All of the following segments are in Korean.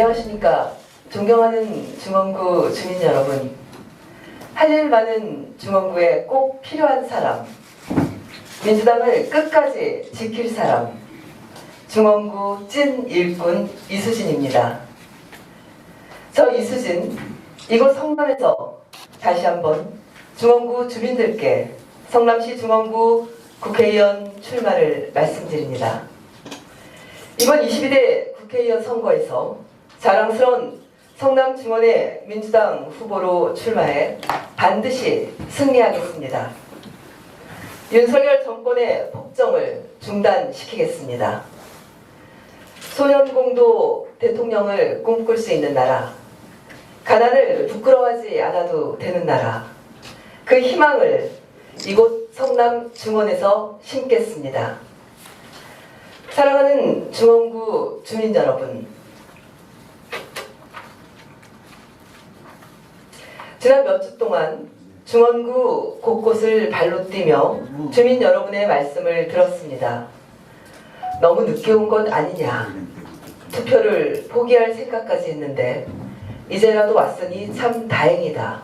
안녕하십니까. 존경하는 중원구 주민 여러분. 할 일 많은 중원구에 꼭 필요한 사람. 민주당을 끝까지 지킬 사람. 중원구 찐 일꾼 이수진입니다. 저 이수진, 이곳 성남에서 다시 한번 중원구 주민들께 성남시 중원구 국회의원 출마를 말씀드립니다. 이번 22대 국회의원 선거에서 자랑스러운 성남 중원의 민주당 후보로 출마해 반드시 승리하겠습니다. 윤석열 정권의 폭정을 중단시키겠습니다. 소년공도 대통령을 꿈꿀 수 있는 나라, 가난을 부끄러워하지 않아도 되는 나라, 그 희망을 이곳 성남 중원에서 심겠습니다. 사랑하는 중원구 주민 여러분, 지난 몇 주 동안 중원구 곳곳을 발로 뛰며 주민 여러분의 말씀을 들었습니다. 너무 늦게 온 건 아니냐. 투표를 포기할 생각까지 했는데 이제라도 왔으니 참 다행이다.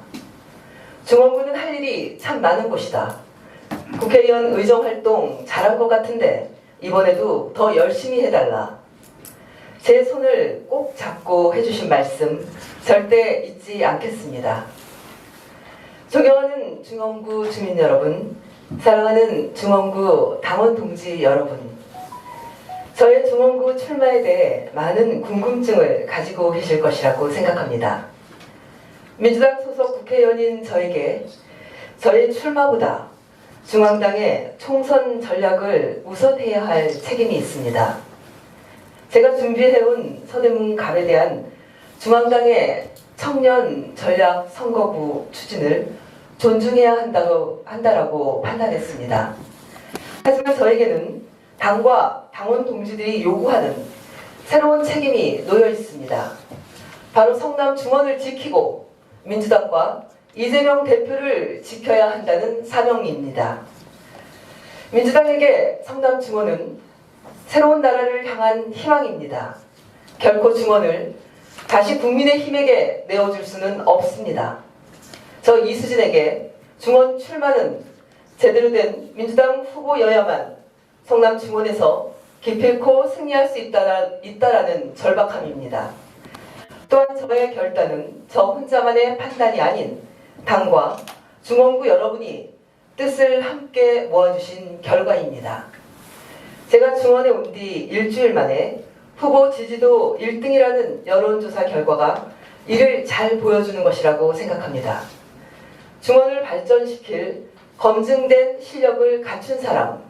중원구는 할 일이 참 많은 곳이다. 국회의원 의정 활동 잘한 것 같은데 이번에도 더 열심히 해달라. 제 손을 꼭 잡고 해주신 말씀 절대 잊지 않겠습니다. 존경하는 중원구 주민 여러분, 사랑하는 중원구 당원 동지 여러분, 저의 중원구 출마에 대해 많은 궁금증을 가지고 계실 것이라고 생각합니다. 민주당 소속 국회의원인 저에게 저의 출마보다 중앙당의 총선 전략을 우선해야 할 책임이 있습니다. 제가 준비해온 서대문 갑에 대한 중앙당의 청년 전략 선거구 추진을 존중해야 한다고, 한다라고 판단했습니다. 하지만 저에게는 당과 당원 동지들이 요구하는 새로운 책임이 놓여 있습니다. 바로 성남 중원을 지키고 민주당과 이재명 대표를 지켜야 한다는 사명입니다. 민주당에게 성남 중원은 새로운 나라를 향한 희망입니다. 결코 중원을 다시 국민의 힘에게 내어줄 수는 없습니다. 저 이수진에게 중원 출마는 제대로 된 민주당 후보여야만 성남 중원에서 기필코 승리할 수 있다라, 있다라는 절박함입니다. 또한 저의 결단은 저 혼자만의 판단이 아닌 당과 중원구 여러분이 뜻을 함께 모아주신 결과입니다. 제가 중원에 온 뒤 일주일 만에 후보 지지도 1등이라는 여론조사 결과가 이를 잘 보여주는 것이라고 생각합니다. 중원을 발전시킬 검증된 실력을 갖춘 사람,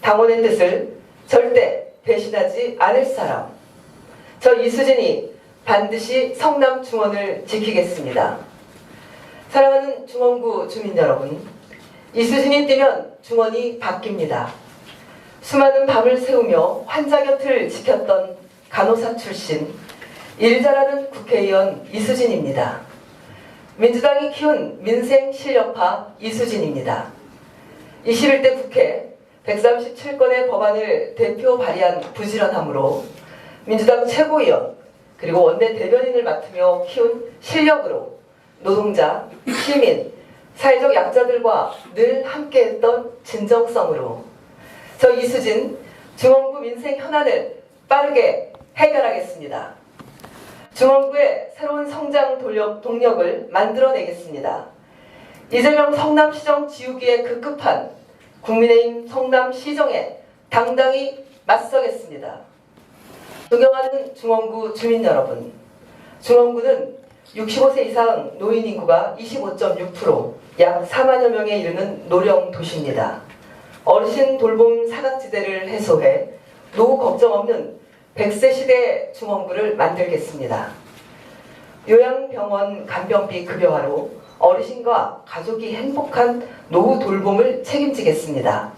당원의 뜻을 절대 배신하지 않을 사람, 저 이수진이 반드시 성남 중원을 지키겠습니다. 사랑하는 중원구 주민 여러분, 이수진이 뛰면 중원이 바뀝니다. 수많은 밤을 새우며 환자 곁을 지켰던 간호사 출신 일 잘하는 국회의원 이수진입니다. 민주당이 키운 민생 실력파 이수진입니다. 21대 국회 137건의 법안을 대표 발의한 부지런함으로 민주당 최고위원 그리고 원내 대변인을 맡으며 키운 실력으로 노동자, 시민, 사회적 약자들과 늘 함께했던 진정성으로 저 이수진 중원구 민생 현안을 빠르게 해결하겠습니다. 중원구의 새로운 성장 동력, 동력을 만들어내겠습니다. 이재명 성남시정 지우기에 급급한 국민의힘 성남시정에 당당히 맞서겠습니다. 존경하는 중원구 주민 여러분, 중원구는 65세 이상 노인 인구가 25.6%, 약 4만여 명에 이르는 노령 도시입니다. 어르신 돌봄 사각지대를 해소해 노후 걱정 없는 100세 시대 중원구를 만들겠습니다. 요양병원 간병비 급여화로 어르신과 가족이 행복한 노후 돌봄을 책임지겠습니다.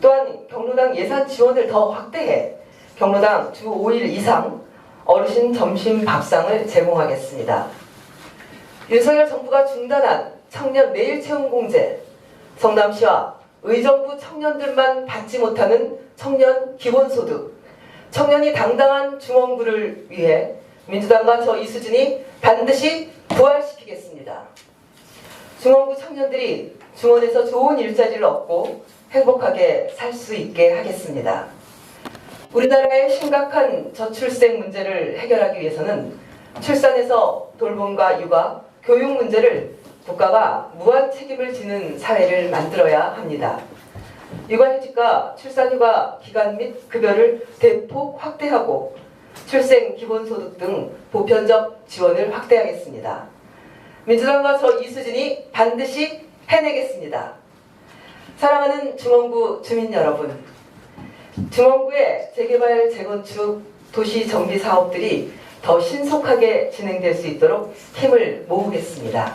또한 경로당 예산 지원을 더 확대해 경로당 주 5일 이상 어르신 점심 밥상을 제공하겠습니다. 윤석열 정부가 중단한 청년 내일 채용 공제, 성남시와 의정부 청년들만 받지 못하는 청년 기본소득, 청년이 당당한 중원구를 위해 민주당과 저 이수진이 반드시 부활시키겠습니다. 중원구 청년들이 중원에서 좋은 일자리를 얻고 행복하게 살 수 있게 하겠습니다. 우리나라의 심각한 저출생 문제를 해결하기 위해서는 출산에서 돌봄과 육아, 교육 문제를 국가가 무한 책임을 지는 사회를 만들어야 합니다. 육아휴직과 출산휴가 기간 및 급여를 대폭 확대하고 출생 기본소득 등 보편적 지원을 확대하겠습니다. 민주당과 저 이수진이 반드시 해내겠습니다. 사랑하는 중원구 주민 여러분, 중원구의 재개발, 재건축, 도시 정비 사업들이 더 신속하게 진행될 수 있도록 힘을 모으겠습니다.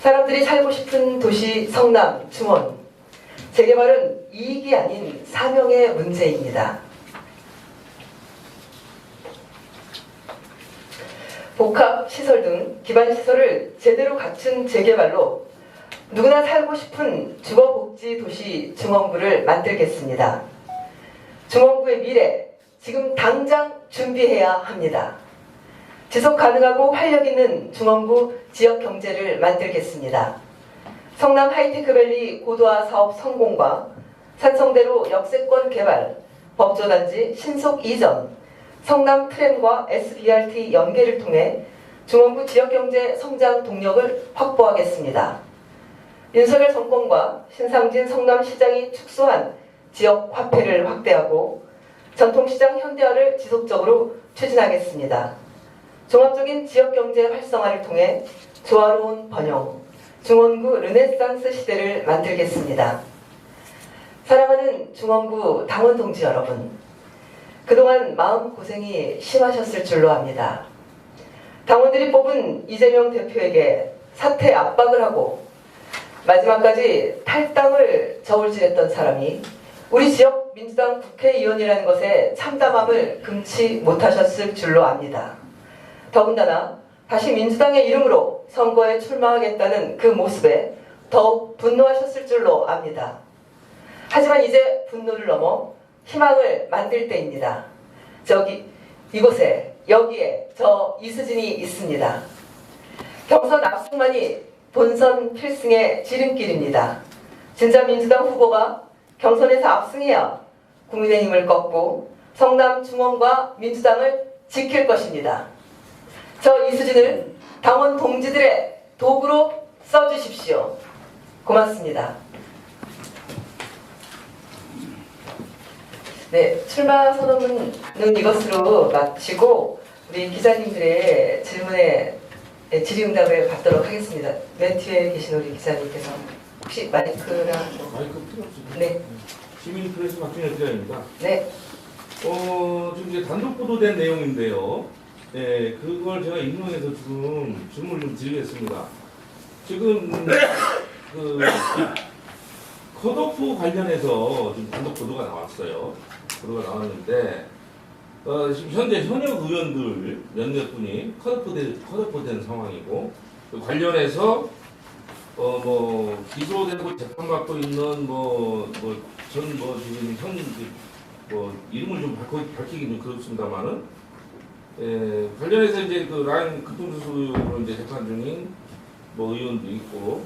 사람들이 살고 싶은 도시 성남, 중원, 재개발은 이익이 아닌 사명의 문제입니다. 복합 시설 등 기반 시설을 제대로 갖춘 재개발로 누구나 살고 싶은 주거복지 도시 중원구를 만들겠습니다. 중원구의 미래 지금 당장 준비해야 합니다. 지속 가능하고 활력 있는 중원구 지역 경제를 만들겠습니다. 성남 하이테크밸리 고도화 사업 성공과 산성대로 역세권 개발, 법조단지 신속 이전, 성남 트램과 SBRT 연계를 통해 중원구 지역경제 성장 동력을 확보하겠습니다. 윤석열 정권과 신상진 성남시장이 축소한 지역 화폐를 확대하고 전통시장 현대화를 지속적으로 추진하겠습니다. 종합적인 지역경제 활성화를 통해 조화로운 번영, 중원구 르네상스 시대를 만들겠습니다. 사랑하는 중원구 당원 동지 여러분, 그동안 마음고생이 심하셨을 줄로 압니다. 당원들이 뽑은 이재명 대표에게 사퇴 압박을 하고 마지막까지 탈당을 저울질했던 사람이 우리 지역 민주당 국회의원이라는 것에 참담함을 금치 못하셨을 줄로 압니다. 더군다나 다시 민주당의 이름으로 선거에 출마하겠다는 그 모습에 더욱 분노하셨을 줄로 압니다. 하지만 이제 분노를 넘어 희망을 만들 때입니다. 저기 이곳에 여기에 저 이수진이 있습니다. 경선 압승만이 본선 필승의 지름길입니다. 진짜 민주당 후보가 경선에서 압승해야 국민의힘을 꺾고 성남 중원과 민주당을 지킬 것입니다. 저 이수진을 당원 동지들의 도구로 써주십시오. 고맙습니다. 네, 출마 선언은 이것으로 마치고 우리 기자님들의 질문에 네, 질의응답을 받도록 하겠습니다. 맨 뒤에 계신 우리 기자님께서 혹시 마이크랑 뭐- 마이크 필요 없지. 네, 시민 프레스 박준혁 기자입니다. 네, 어, 지금 이제 단독 보도된 내용인데요. 예, 그걸 제가 인용해서 지금 질문을 좀 드리겠습니다. 지금 그 컷오프 관련해서 지금 단독 보도가 나왔어요. 보도가 나왔는데 어, 지금 현재 현역 의원들 몇몇 분이 컷오프된 컷오프된 상황이고 그 관련해서 어 뭐 기소되고 재판받고 있는 뭐 뭐 전 뭐 지금 현뭐 이름을 좀 밝히, 밝히기 좀 그렇습니다만은 에, 관련해서 이제 그 라인 급통수수로 이제 재판 중인 뭐 의원도 있고 뭐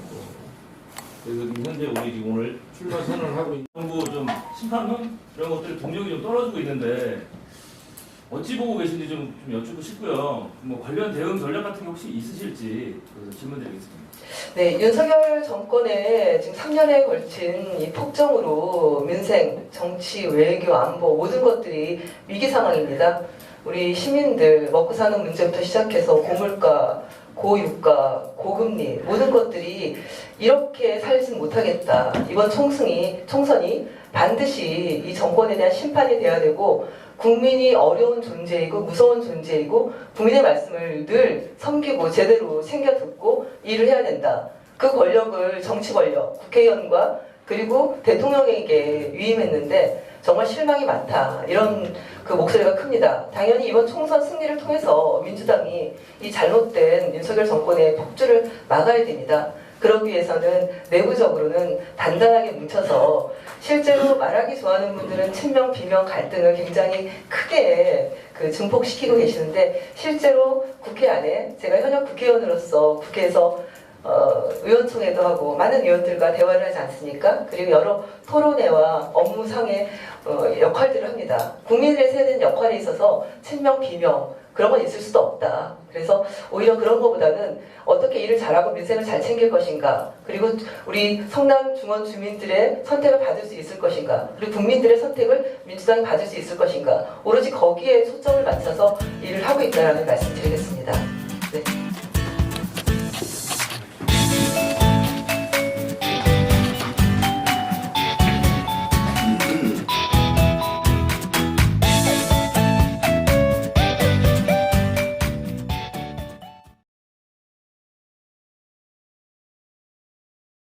그래서 현재 우리 지금 오늘 출마 선언을 하고 있는 정부 좀 심판론 이런 것들 동력이 좀 떨어지고 있는데 어찌 보고 계신지 좀, 좀 여쭙고 싶고요. 뭐 관련 대응 전략 같은 게 혹시 있으실지 그래서 질문드리겠습니다. 네, 윤석열 정권의 지금 3년에 걸친 이 폭정으로 민생, 정치, 외교, 안보 모든 것들이 위기 상황입니다. 우리 시민들 먹고 사는 문제부터 시작해서 고물가, 고유가, 고금리 모든 것들이 이렇게 살진 못하겠다. 이번 총승이 총선이 반드시 이 정권에 대한 심판이 돼야 되고 국민이 어려운 존재이고 무서운 존재이고 국민의 말씀을 늘 섬기고 제대로 챙겨 듣고 일을 해야 된다. 그 권력을 정치 권력, 국회의원과 그리고 대통령에게 위임했는데 정말 실망이 많다. 이런 그 목소리가 큽니다. 당연히 이번 총선 승리를 통해서 민주당이 이 잘못된 윤석열 정권의 폭주를 막아야 됩니다. 그러기 위해서는 내부적으로는 단단하게 뭉쳐서 실제로 말하기 좋아하는 분들은 친명 비명 갈등을 굉장히 크게 그 증폭시키고 계시는데 실제로 국회 안에 제가 현역 국회의원으로서 국회에서 어, 의원총회도 하고 많은 의원들과 대화를 하지 않습니까? 그리고 여러 토론회와 업무상의 어, 역할들을 합니다. 국민들의 세는 역할에 있어서 친명 비명 그런 건 있을 수도 없다. 그래서 오히려 그런 것보다는 어떻게 일을 잘하고 민생을 잘 챙길 것인가, 그리고 우리 성남 중원 주민들의 선택을 받을 수 있을 것인가, 그리고 국민들의 선택을 민주당이 받을 수 있을 것인가, 오로지 거기에 초점을 맞춰서 일을 하고 있다는 말씀 드리겠습니다.